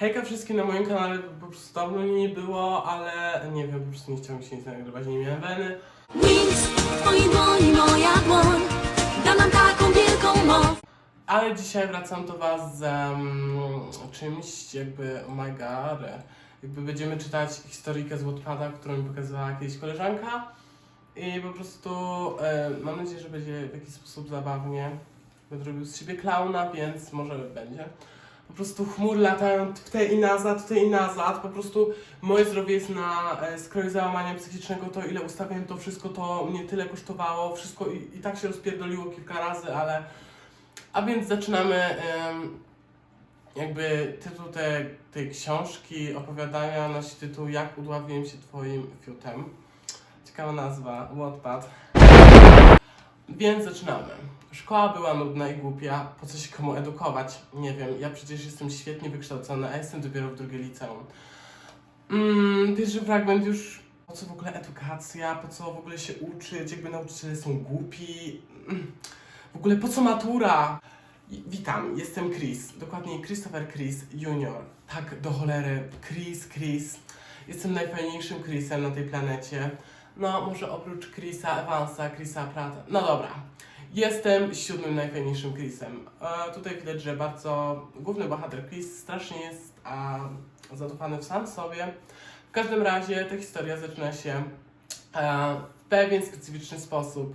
Hejka wszystkim na moim kanale, po prostu dawno mnie nie było, ale nie wiem, po prostu nie chciałem się nic nagrywać, nie miałem weny. Nic twojej dłoni moja dłoń Da nam taką wielką moc Ale dzisiaj wracam do Was z um, czymś jakby, oh my god, jakby będziemy czytać historyjkę z Wattpada, którą mi pokazywała kiedyś koleżanka i po prostu e, mam nadzieję, że będzie w jakiś sposób zabawnie. Będę robił z siebie klauna, więc może będzie. Po prostu chmury latają tutaj i nazad, tutaj i nazad. Po prostu moje zdrowie jest na e, skroju załamania psychicznego. To ile ustawiałem to wszystko, to mnie tyle kosztowało. Wszystko i, i tak się rozpierdoliło kilka razy, ale... A więc zaczynamy jakby tytuł te, tej książki, opowiadania nosi tytuł Jak udławiłem się twoim fiutem. Ciekawa nazwa, Wattpad. Więc zaczynamy. Szkoła była nudna i głupia, po co się komu edukować? Nie wiem, ja przecież jestem świetnie wykształcona, a jestem dopiero w drugiej liceum. Mm, pierwszy fragment już, po co w ogóle edukacja, po co w ogóle się uczyć, jakby nauczyciele są głupi. Mm, w ogóle po co matura? Witam, jestem Chris, dokładniej Christopher Chris Junior. Tak, do cholery, Chris, Chris. Jestem najfajniejszym Chrisem na tej planecie. No, może oprócz Chrisa Evansa, Chrisa Prata. No dobra. Jestem siódmym najfajniejszym Chrisem. E, tutaj widać, że bardzo główny bohater Chris strasznie jest a, zadufany w sam sobie. W każdym razie ta historia zaczyna się e, w pewien specyficzny sposób.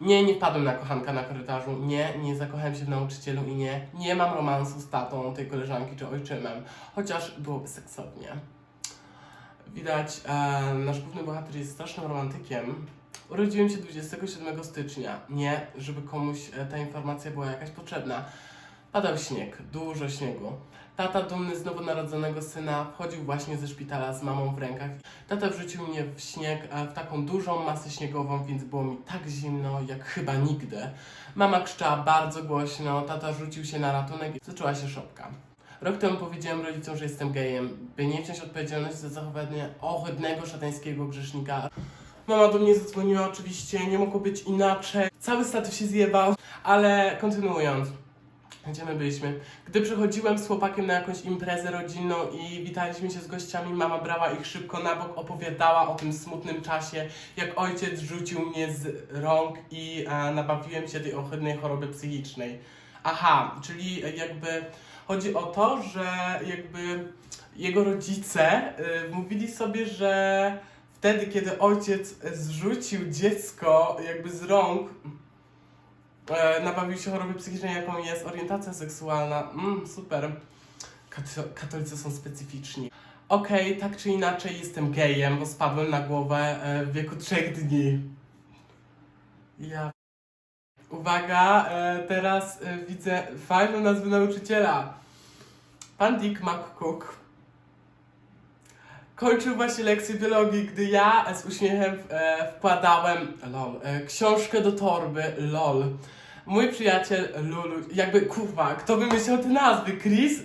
Nie, nie wpadłem na kochanka na korytarzu. Nie, nie zakochałem się w nauczycielu i nie, nie mam romansu z tatą tej koleżanki czy ojczymem. Chociaż byłoby seksownie. Widać, e, nasz główny bohater jest strasznym romantykiem. Urodziłem się 27 stycznia. Nie, żeby komuś e, ta informacja była jakaś potrzebna. Padał śnieg, dużo śniegu. Tata, dumny z nowonarodzonego syna, wchodził właśnie ze szpitala z mamą w rękach. Tata wrzucił mnie w śnieg, e, w taką dużą masę śniegową, więc było mi tak zimno, jak chyba nigdy. Mama krzyczała bardzo głośno, tata rzucił się na ratunek i zaczęła się szopka. Rok temu powiedziałem rodzicom, że jestem gejem, by nie wziąć odpowiedzialności za zachowanie ohydnego, szatańskiego grzesznika. Mama do mnie zadzwoniła oczywiście, nie mogło być inaczej. Cały status się zjebał, ale kontynuując. Gdzie my byliśmy? Gdy przychodziłem z chłopakiem na jakąś imprezę rodzinną i witaliśmy się z gościami, mama brała ich szybko na bok, opowiadała o tym smutnym czasie, jak ojciec rzucił mnie z rąk i e, nabawiłem się tej ohydnej choroby psychicznej. Aha, czyli jakby chodzi o to, że jakby jego rodzice y, mówili sobie, że wtedy, kiedy ojciec zrzucił dziecko jakby z rąk, e, nabawił się choroby psychicznej, jaką jest orientacja seksualna. Mm, super. Kato- katolicy są specyficzni. Okej, tak czy inaczej jestem gejem, bo spadłem na głowę e, w wieku trzech dni. Ja. Uwaga, e, teraz e, widzę fajną nazwę nauczyciela. Pan Dick McCook kończył właśnie lekcję biologii, gdy ja z uśmiechem e, wkładałem lol, książkę do torby, lol. Mój przyjaciel Lulu, jakby kurwa, kto wymyślił te nazwy? Chris,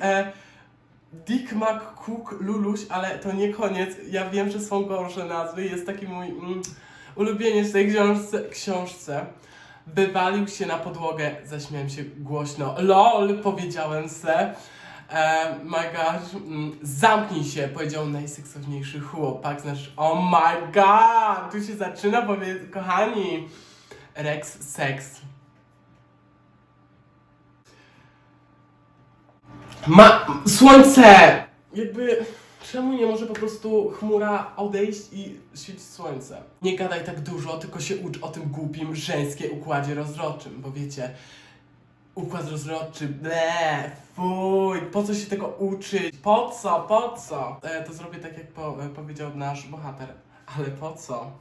Dick McCook, Luluś, ale to nie koniec. Ja wiem, że są gorsze nazwy. Jest taki mój mm, ulubieniec w tej książce. książce. Wywalił się na podłogę, zaśmiałem się głośno. LOL, powiedziałem se. E, my gosh, mm, zamknij się, powiedział najseksowniejszy chłopak. Znaczy, oh my god, tu się zaczyna, powiedz, kochani. Rex Sex. Ma... Słońce! Jakby... Czemu nie może po prostu chmura odejść i świecić słońce? Nie gadaj tak dużo, tylko się ucz o tym głupim żeńskie układzie rozrodczym, bo wiecie, układ rozrodczy, ble, fuj, po co się tego uczyć? Po co, po co? E, to zrobię tak, jak po, e, powiedział nasz bohater. Ale po co?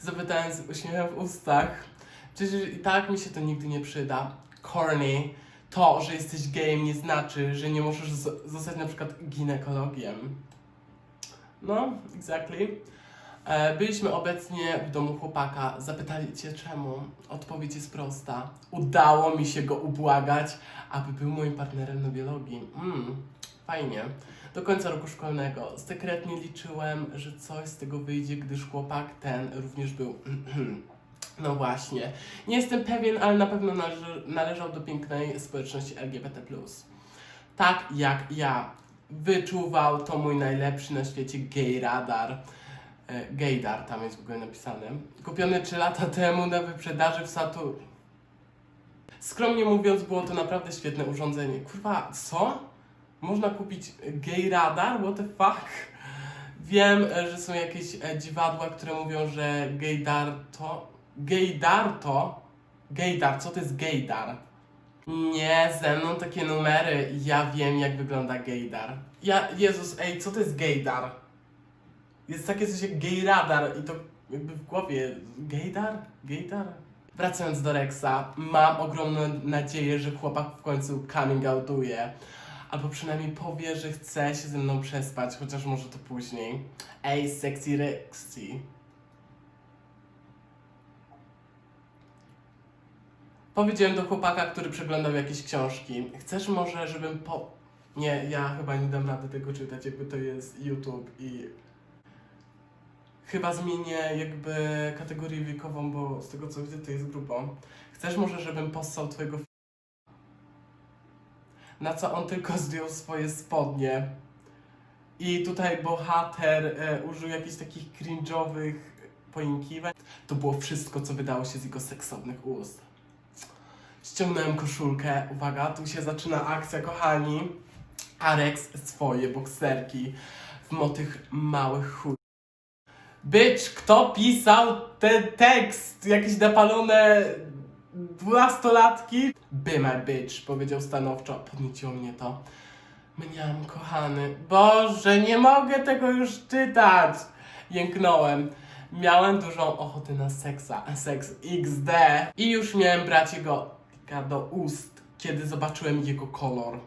Zapytałem z uśmiechem w ustach. Przecież i tak mi się to nigdy nie przyda. Corny. To, że jesteś gejem nie znaczy, że nie możesz zostać na przykład ginekologiem. No, exactly. E, Byliśmy obecnie w domu chłopaka. Zapytali cię czemu? Odpowiedź jest prosta. Udało mi się go ubłagać, aby był moim partnerem na biologii. Mm, fajnie. Do końca roku szkolnego. Sekretnie liczyłem, że coś z tego wyjdzie, gdyż chłopak ten również był. No właśnie. Nie jestem pewien, ale na pewno należał do pięknej społeczności LGBT. Tak jak ja. Wyczuwał to mój najlepszy na świecie gay radar. E, Gaydar tam jest w ogóle napisane. Kupiony 3 lata temu na wyprzedaży w Saturn. Skromnie mówiąc, było to naprawdę świetne urządzenie. Kurwa, co? Można kupić gay radar? What the fuck? Wiem, e, że są jakieś e, dziwadła, które mówią, że gaydar to... Gaydar to... Gaydar, co to jest gaydar? Nie, ze mną takie numery. Ja wiem, jak wygląda gaydar. Ja, Jezus, ej, co to jest gaydar? Jest takie coś jak gay radar i to jakby w głowie. Gaydar? Gaydar? Wracając do Rexa, mam ogromną nadzieję, że chłopak w końcu coming outuje. Albo przynajmniej powie, że chce się ze mną przespać, chociaż może to później. Ej, sexy Rexy. Powiedziałem do chłopaka, który przeglądał jakieś książki. Chcesz może, żebym po... Nie, ja chyba nie dam rady tego czytać, jakby to jest YouTube i... Chyba zmienię jakby kategorię wiekową, bo z tego co widzę to jest grupą. Chcesz może, żebym possał twojego Na co on tylko zdjął swoje spodnie. I tutaj bohater e, użył jakichś takich cringe'owych poinkiwań. To było wszystko, co wydało się z jego seksownych ust. Ściągnąłem koszulkę. Uwaga, tu się zaczyna akcja, kochani. Arex swoje bokserki w motych małych chuj. Bitch, kto pisał ten tekst? Jakieś napalone dwunastolatki? By my bitch, powiedział stanowczo. Podnieciło mnie to. Mniam, kochany. Boże, nie mogę tego już czytać! Jęknąłem. Miałem dużą ochotę na seksa, seks XD. I już miałem brać jego do ust, kiedy zobaczyłem jego kolor.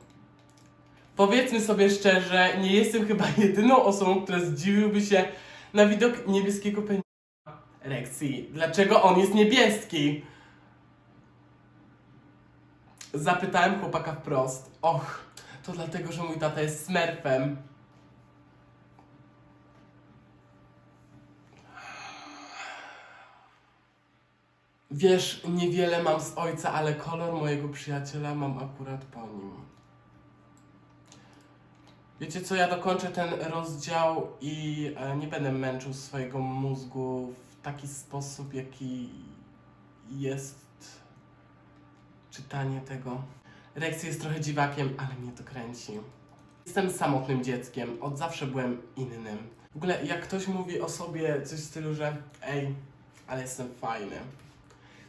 Powiedzmy sobie szczerze, nie jestem chyba jedyną osobą, która zdziwiłby się na widok niebieskiego penisa. Rexy, dlaczego on jest niebieski? Zapytałem chłopaka wprost. Och, to dlatego, że mój tata jest smurfem. Wiesz, niewiele mam z ojca, ale kolor mojego przyjaciela mam akurat po nim. Wiecie co, ja dokończę ten rozdział i e, nie będę męczył swojego mózgu w taki sposób, jaki jest czytanie tego. Rex jest trochę dziwakiem, ale mnie to kręci. Jestem samotnym dzieckiem, od zawsze byłem innym. W ogóle jak ktoś mówi o sobie coś w stylu, że ej, ale jestem fajny.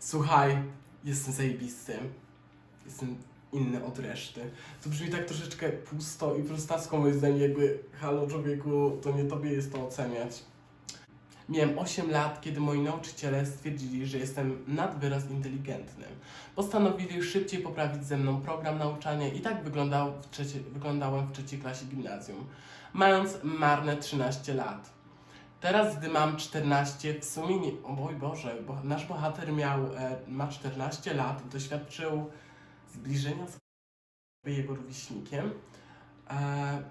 Słuchaj, jestem zajebisty. Jestem inny od reszty. To brzmi tak troszeczkę pusto i prostacko moim zdaniem, jakby halo człowieku, to nie tobie jest to oceniać. Miałem 8 lat, kiedy moi nauczyciele stwierdzili, że jestem nad wyraz inteligentny. Postanowili szybciej poprawić ze mną program nauczania i tak wyglądał w trzecie, wyglądałem w trzeciej klasie gimnazjum, mając marne 13 lat. Teraz, gdy mam 14, w sumie nie... O mój Boże, bo nasz bohater miał, e, ma 14 lat doświadczył zbliżenia z jego rówieśnikiem. E,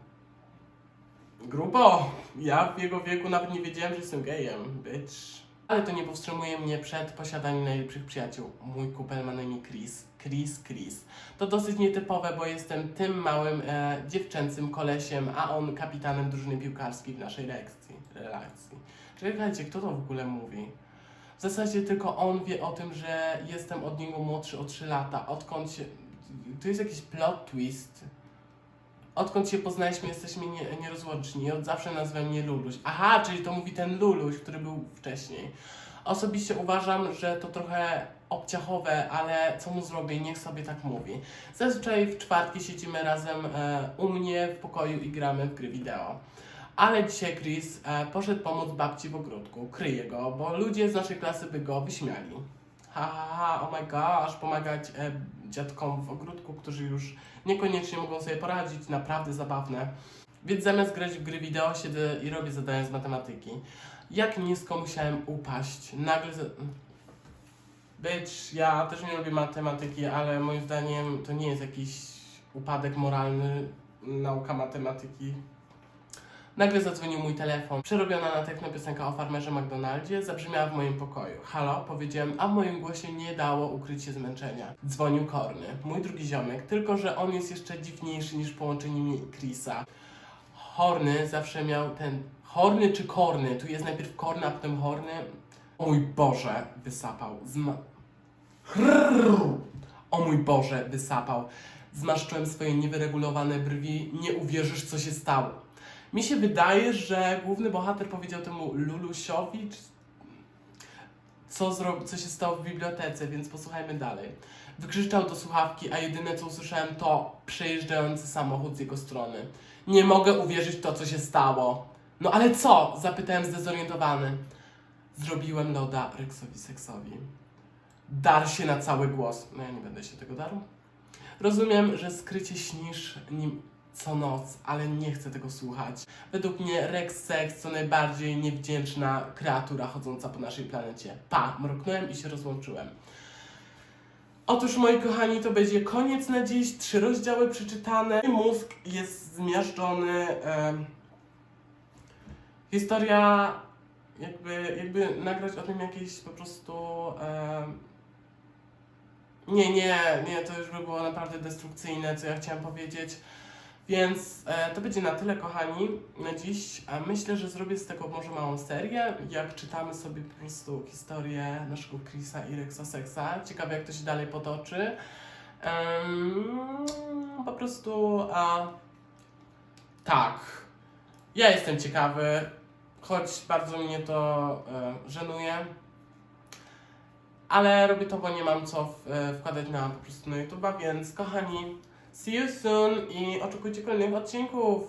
grubo! Ja w jego wieku nawet nie wiedziałem, że jestem gejem, bitch. Ale to nie powstrzymuje mnie przed posiadaniem najlepszych przyjaciół. Mój kupel ma na imię Chris. Chris, Chris. To dosyć nietypowe, bo jestem tym małym e, dziewczęcym kolesiem, a on kapitanem drużyny piłkarskiej w naszej lekcji, relacji. Czekajcie, kto to w ogóle mówi? W zasadzie tylko on wie o tym, że jestem od niego młodszy o 3 lata. Odkąd się... Tu jest jakiś plot twist. Odkąd się poznaliśmy, jesteśmy nie, nierozłączni. Od zawsze nazywa mnie Luluś. Aha, czyli to mówi ten Luluś, który był wcześniej. Osobiście uważam, że to trochę obciachowe, ale co mu zrobię, niech sobie tak mówi. Zazwyczaj w czwartki siedzimy razem e, u mnie w pokoju i gramy w gry wideo. Ale dzisiaj Chris e, poszedł pomóc babci w ogródku. Kryje go, bo ludzie z naszej klasy by go wyśmiali. Ha, ha, ha, oh my gosh, pomagać e, dziadkom w ogródku, którzy już niekoniecznie mogą sobie poradzić, naprawdę zabawne. Więc zamiast grać w gry wideo, siedzę i robię zadania z matematyki. Jak nisko musiałem upaść. Nagle. Być, ja też nie lubię matematyki, ale moim zdaniem to nie jest jakiś upadek moralny, nauka matematyki. Nagle zadzwonił mój telefon. Przerobiona na techno piosenka o farmerze McDonaldzie zabrzmiała w moim pokoju. Halo, powiedziałem, a w moim głosie nie dało ukryć się zmęczenia. Dzwonił Korny, mój drugi ziomek, tylko że on jest jeszcze dziwniejszy niż połączenie mi Chrisa. Horny zawsze miał ten... Horny czy Korny? Tu jest najpierw Korny, a potem Horny. O mój Boże, wysapał. Zma... O mój Boże, wysapał. Zmarszczyłem swoje niewyregulowane brwi. Nie uwierzysz, co się stało. Mi się wydaje, że główny bohater powiedział temu Lulusiowi, co, zro... co się stało w bibliotece, więc posłuchajmy dalej. Wykrzyczał do słuchawki, a jedyne co usłyszałem to przejeżdżający samochód z jego strony. Nie mogę uwierzyć w to, co się stało. No ale co? Zapytałem zdezorientowany. Zrobiłem loda Rexowi Seksowi. Dar się na cały głos. No ja nie będę się tego darł. Rozumiem, że skrycie śnisz nim co noc, ale nie chcę tego słuchać. Według mnie Rex Sex to najbardziej niewdzięczna kreatura chodząca po naszej planecie. Pa, mruknąłem i się rozłączyłem. Otóż, moi kochani, to będzie koniec na dziś. Trzy rozdziały przeczytane. Mózg jest zmiażdżony. historia, jakby, jakby nagrać o tym jakieś po prostu. nie, nie, nie, to już by było naprawdę destrukcyjne, co ja chciałam powiedzieć. Więc e, to będzie na tyle, kochani, na dziś. A myślę, że zrobię z tego może małą serię, jak czytamy sobie po prostu historię naszego Chrisa i Rexa Sexa. Ciekawe, jak to się dalej potoczy. Po prostu, a, tak. Ja jestem ciekawy, choć bardzo mnie to e, żenuje. Ale robię to, bo nie mam co w, e, wkładać na po prostu na YouTube'a, więc kochani, see you soon i oczekujcie kolejnych odcinków.